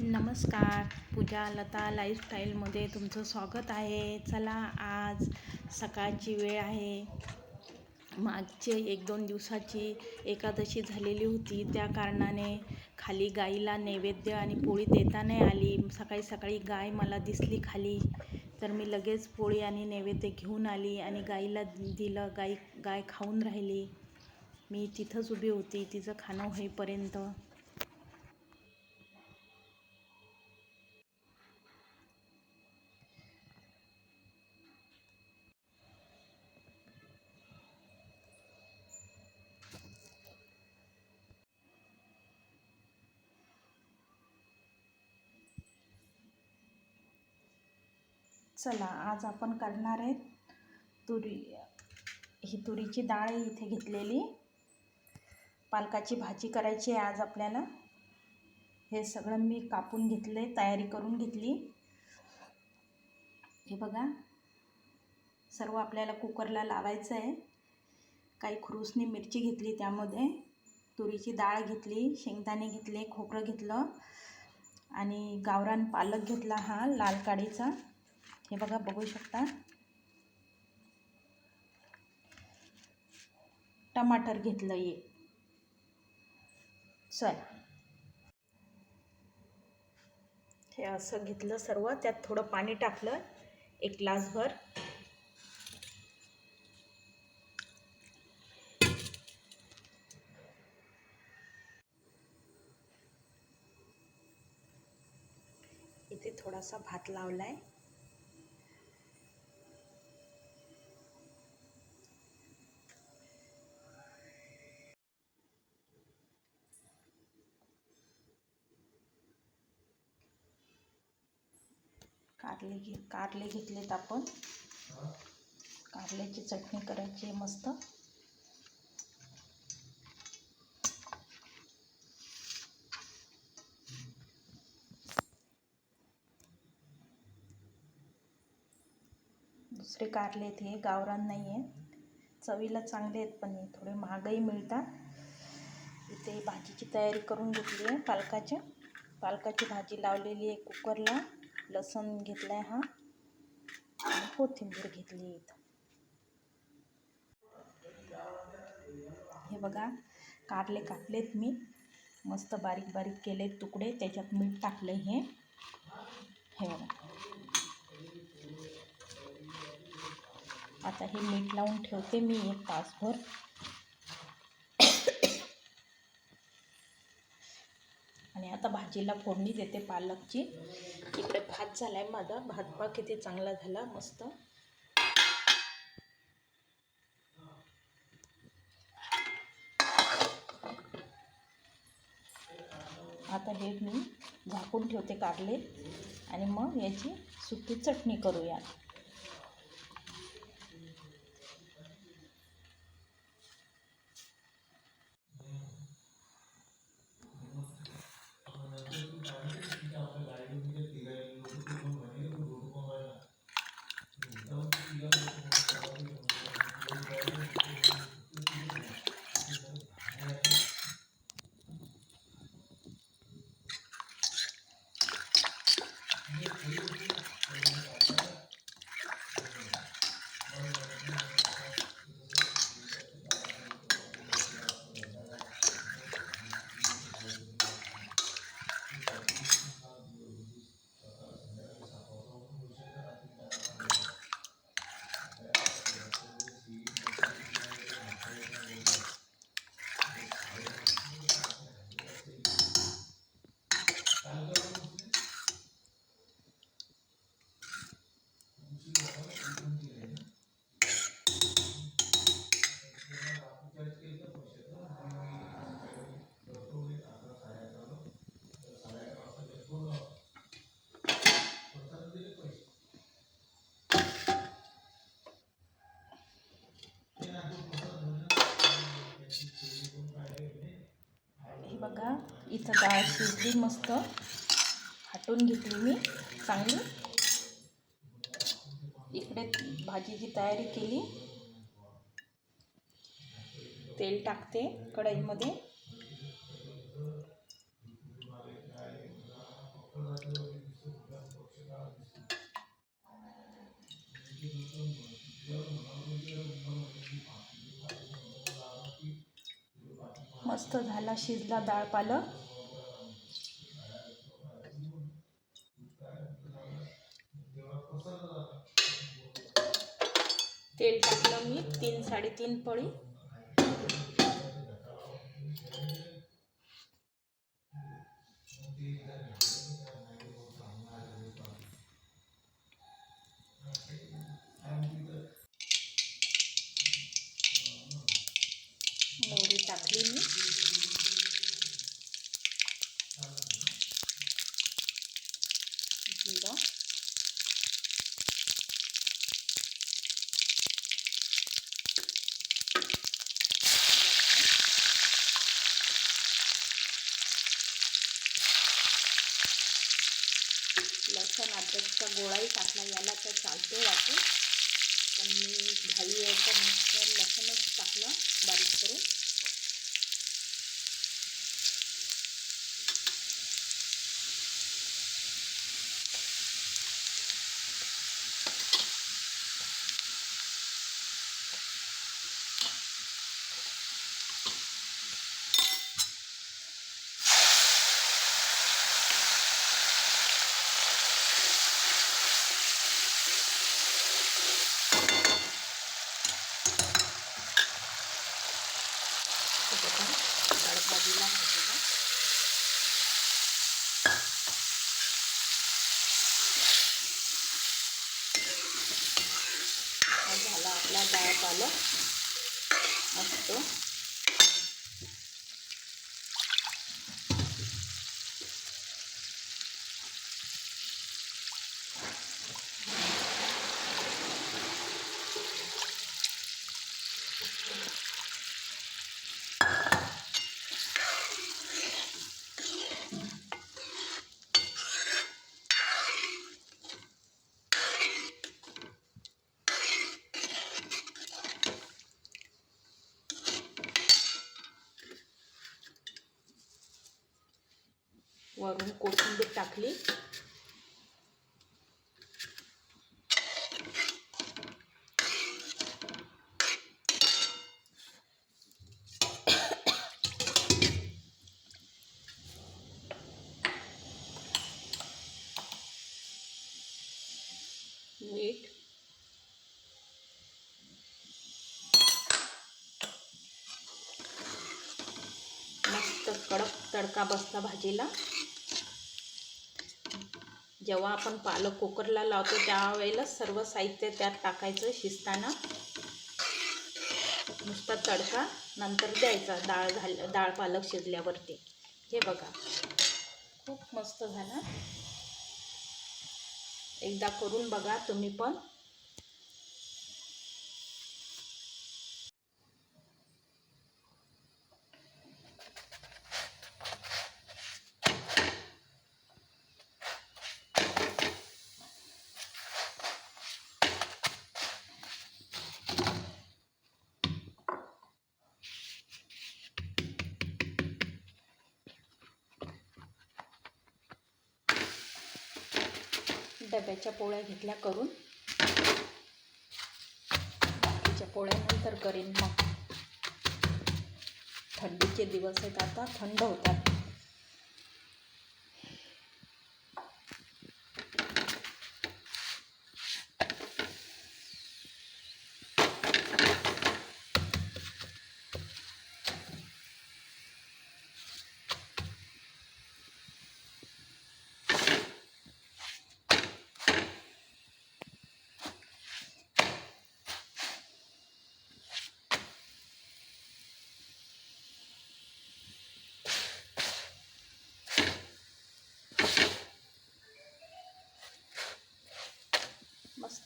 नमस्कार. पूजा लता लाईफस्टाईलमध्ये तुमचं स्वागत आहे. चला आज सकाळची वेळ आहे. मागचे एक दोन दिवसाची एकादशी झालेली होती. त्या कारणाने खाली गाईला नैवेद्य आणि पोळी देता नाही आली. सकाळी सकाळी गाय मला दिसली खाली. तर मी लगेच पोळी आणि नैवेद्य घेऊन आली आणि गाईला दिलं. गाई गाय खाऊन राहिली. मी तिथंच उभी होती. तिचं खाणं होईपर्यंत चला आज आपण करणार आहे तुरी. ही तुरीची डाळ आहे इथे घेतलेली. पालकाची भाजी करायची आहे आज आपल्याला. हे सगळं मी कापून घेतले तयारी करून घेतली. हे बघा सर्व आपल्याला कुकरला लावायचं आहे. काही खुरुसनी मिरची घेतली त्यामध्ये. तुरीची डाळ घेतली शेंगदाणे घेतले खोबरं घेतलं आणि गावरान पालक घेतला हा लाल काडीचा हे बघा बघू शकता. टमाटर घेतलं ये चल. हे असं घेतलं सर्व त्यात थोडं पाणी टाकलं एक ग्लासभर. इथे थोडासा भात लावलाय. कारले घे कारले घेतलेत आपण. कारल्याची चटणी करायची आहे मस्त. दुसरे कारले आहेत हे गावरान नाही आहेत चवीला चांगले आहेत पण थोडे महागही मिळतात. इथे भाजीची तयारी करून घेतली आहे पालकाच्या. पालकाची भाजी लावलेली आहे कुकरला. लसूण घेतला आहे हा. आणि कोथिंबीर घेतली इथं. हे बघा कारले कापलेत मी. मस्त बारीक बारीक केले तुकडे त्याच्यात मीठ टाकले हे. हे बघा. आता हे मीठ लावून ठेवते मी एक तासभर. आणि आता भाजीला फोडणी देते पालकची. इकडे भात झाला आहे माझा. भात पा किती चांगला झाला मस्त. आता हे मी झाकून ठेवते कारले. आणि मग याची सुकी चटणी करूया हे बघा इथं डाळ शिजली मस्त हाटून घेतली मी चांगली. इकडे भाजीची तयारी केली. तेल टाकते कढईमध्ये. मस्त झाला शिजला डाळ पालक. तेल टाकलं मी तीन साडेतीन पळी मोहरी टाकली मी छान अद्रकचा गोळाही टाकला याला तर चालतो वाटतो पण मी घाई आहे तर नुसतं लसणच टाकलं बारीक करून. हे बघा. झाला आपला डाळ पालक मस्त वरून कोथिंबीर टाकली. मीठ. मस्त कडक तडका बसला भाजीला. जेव्हा आपण पालक कुकरला लावतो त्यावेळेला सर्व साहित्य त्यात टाकायचं शिजताना नुसता तडका नंतर द्यायचा डाळ झाल डाळ पालक शिजल्यावरती. हे बघा खूप मस्त झाला. एकदा करून बघा तुम्ही पण. डब्याच्या पोळ्या घेतल्या करून. बाकीच्या पोळ्या नंतर करीन मग. थंडीचे दिवस आहेत आता थंड होतात.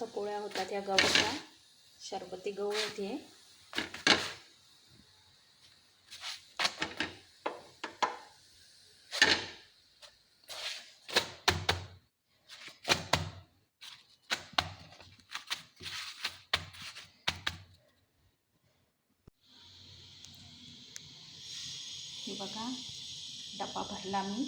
मस्त पोळ्या होतात या गव्हाच्या. शरबती गहू आहेत हे हे बघा डबा भरला मी.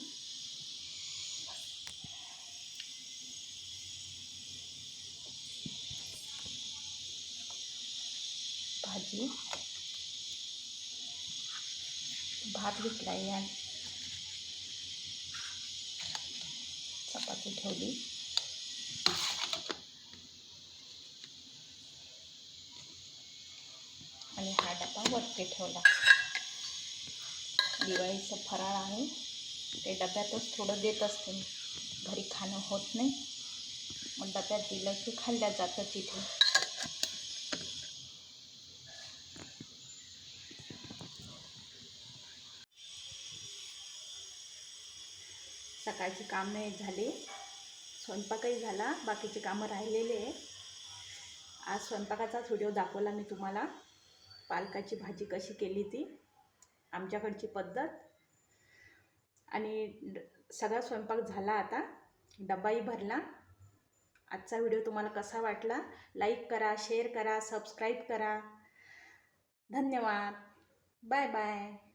भाजी भात घेतला या. चपाती ठेवली. आणि हा डबा वरती ठेवला. दिवाळीचं फराळ आहे. ते डब्यातच थोडं देत असते. घरी खाणं होत नाही. मग डब्यात दिलं की खाल्ल्या जातं तिथे. सकाळची कामे झाली. स्वयंपाकही झाला. बाकीचे कामं राहिलेले आहे आज स्वयंपाकाचाच व्हिडिओ दाखवला मी तुम्हाला. पालकाची भाजी कशी केली ती. आमच्याकडची पद्धत. आणि ड- सगळा स्वयंपाक झाला आता. डब्बाही भरला. आजचा व्हिडिओ तुम्हाला कसा वाटला? लाईक करा शेअर करा सबस्क्राईब करा. धन्यवाद. Bye bye.